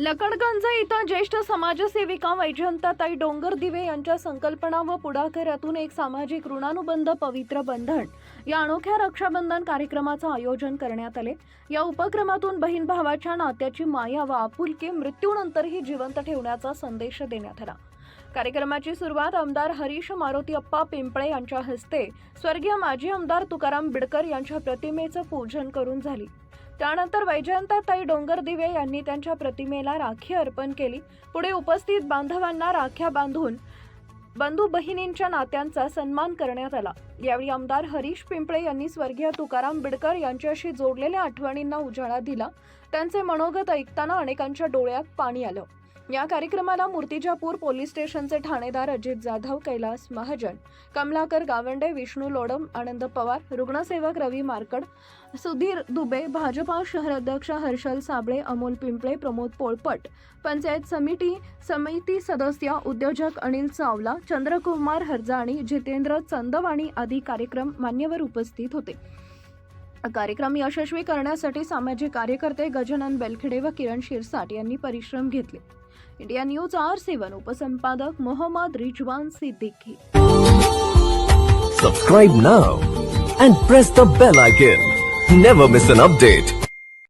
लकडगंज इथं ज्येष्ठ समाजसेविका वैजयंताताई डोंगर दिवे यांच्या संकल्पना व पुढाकारातून एक सामाजिक ऋणानुबंध पवित्र बंधन. या अनोख्या रक्षाबंधन कार्यक्रमाचं आयोजन करण्यात आले. या उपक्रमातून बहीण भावाच्या नात्याची माया व आपुलकी मृत्यूनंतरही जिवंत ठेवण्याचा संदेश देण्यात आला. कार्यक्रमाची सुरुवात आमदार हरीश मारुती अप्पा पिंपळे यांच्या हस्ते स्वर्गीय माजी आमदार तुकाराम बिडकर यांच्या प्रतिमेचं पूजन करून झाली. त्यानंतर वैजयंताताई डोंगर दिवे यांनी त्यांच्या प्रतिमेला राखी अर्पण केली. पुढे उपस्थित बांधवांना राख्या बांधून बंधू बहिणींच्या नात्यांचा सन्मान करण्यात आला. यावेळी आमदार हरीश पिंपळे यांनी स्वर्गीय तुकाराम बिडकर यांच्याशी जोडलेल्या आठवणींना उजाळा दिला. त्यांचे मनोगत ऐकताना अनेकांच्या डोळ्यात पाणी आलं. या कार्यक्रमाला मूर्तिजापूर पोलीस स्टेशनचे ठाणेदार अजित जाधव कैलास महाजन कमलाकर गावंडे विष्णू लोडम आनंद पवार रुग्णसेवक रवी मार्कड सुधीर दुबे भाजपा शहर अध्यक्ष हर्षल साबळे अमोल पिंपळे प्रमोद पोळपट पंचायत समिती समिती सदस्य उद्योजक अनिल चावला चंद्रकुमार हरजाणी जितेंद्र चंदवाणी आदी कार्यक्रम मान्यवर उपस्थित होते. कार्यक्रम यशस्वी करण्यासाठी सामाजिक कार्यकर्ते गजानन बेलखेडे व किरण शिरसाट यांनी परिश्रम घेतले. India news R seven उपसंपादक Mohammed Rizwan Siddiqui Subscribe now and press the bell icon. Never miss an update.